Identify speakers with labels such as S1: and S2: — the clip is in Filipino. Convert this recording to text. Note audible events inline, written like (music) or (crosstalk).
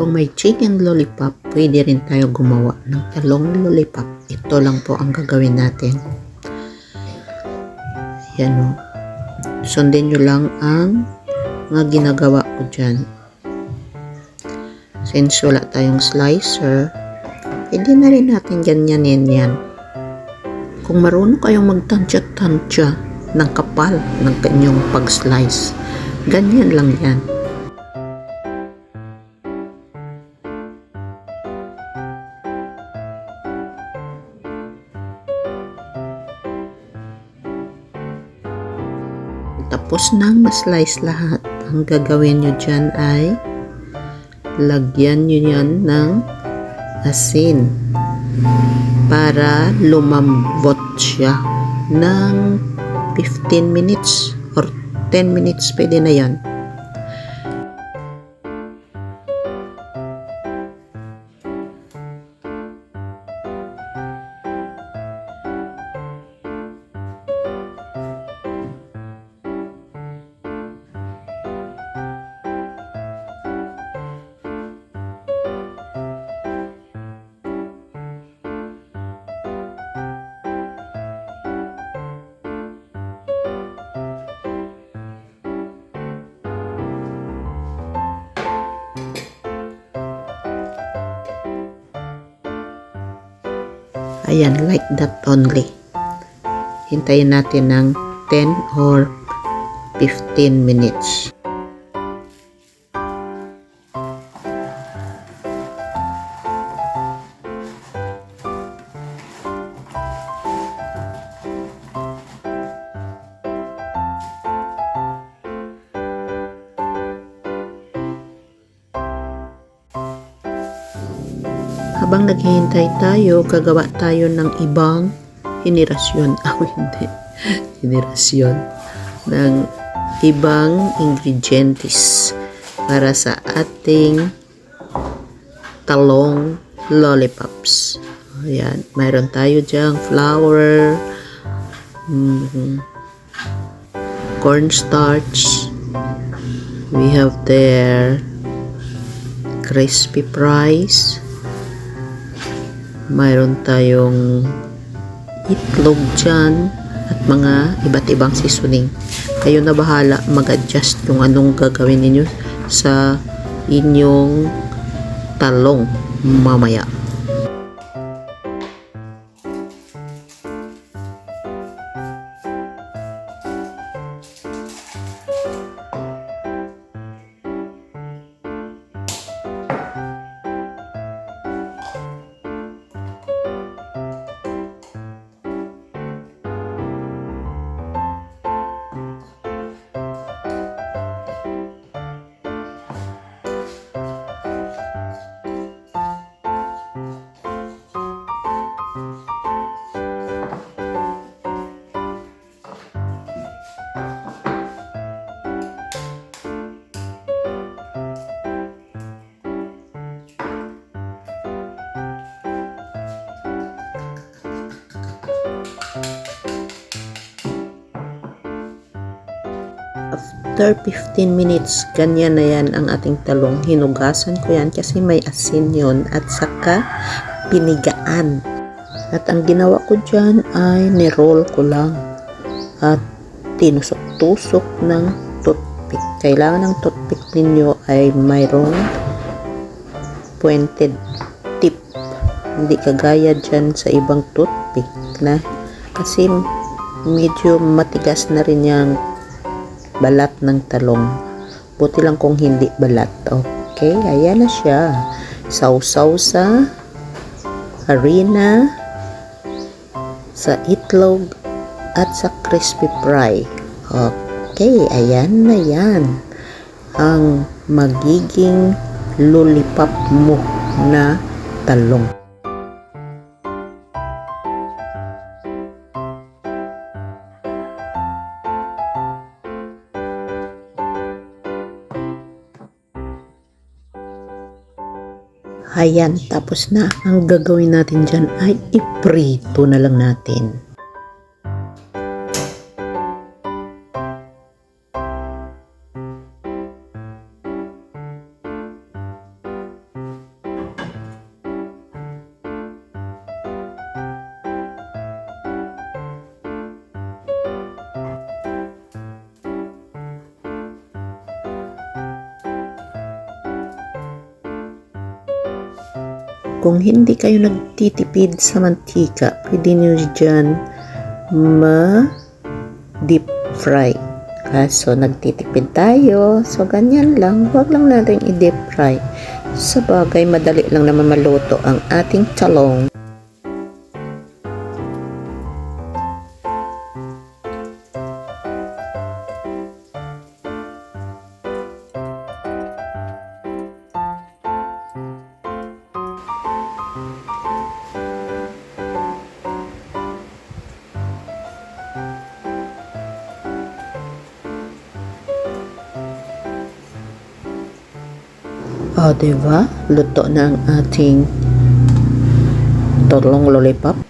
S1: Kung may chicken lollipop, pwede rin tayo gumawa ng talong lollipop. Ito lang po ang gagawin natin. Yan o. Sundin nyo lang ang mga ginagawa ko dyan. Since wala tayong slicer, pwede na rin natin ganyanin yan. Kung marunong kayong magtansya-tansya ng kapal ng kanyang pag-slice, ganyan lang yan. Tapos nang ma-slice lahat, ang gagawin nyo dyan ay lagyan nyo yan ng asin para lumambot siya ng 15 minutes or 10 minutes pwede na yan. Ayan, like that only. Hintayin natin ng 10 or 15 minutes. Habang naghihintay tayo, gagawa tayo ng ibang henerasyon. (laughs) Ako hindi. Henerasyon ng ibang ingredients para sa ating talong lollipops. Ayan. Mayroon tayo diyang flour, mm, cornstarch, we have there crispy fries, mayroon tayong itlog dyan at mga iba't ibang seasoning. Kayo na bahala mag-adjust kung anong gagawin ninyo sa inyong talong mamaya. After 15 minutes, ganyan na yan ang ating talong. Hinugasan ko yan kasi may asin yon at saka pinigaan. At ang ginawa ko dyan ay niroll ko lang at tinusok-tusok ng toothpick. Kailangan ng toothpick ninyo ay mayroong pointed tip. Hindi kagaya dyan sa ibang toothpick na kasi medyo matigas na rin yung balat ng talong. Buti lang kung hindi balat. Okay, ayan na siya. Sausaw sa harina, sa itlog, at sa crispy fry. Okay, ayan na yan. Ang magiging lollipop mo na talong. Ayan, tapos na. Ang gagawin natin dyan ay iprito na lang natin. Kung hindi kayo nagtitipid sa mantika, pwede nyo dyan ma-deep fry. Kaso nagtitipid tayo, so ganyan lang, huwag lang natin i-deep fry. Sa bagay, madali lang naman maluto ang ating talong. O, diba? Luto na ang ating tulong lollipop.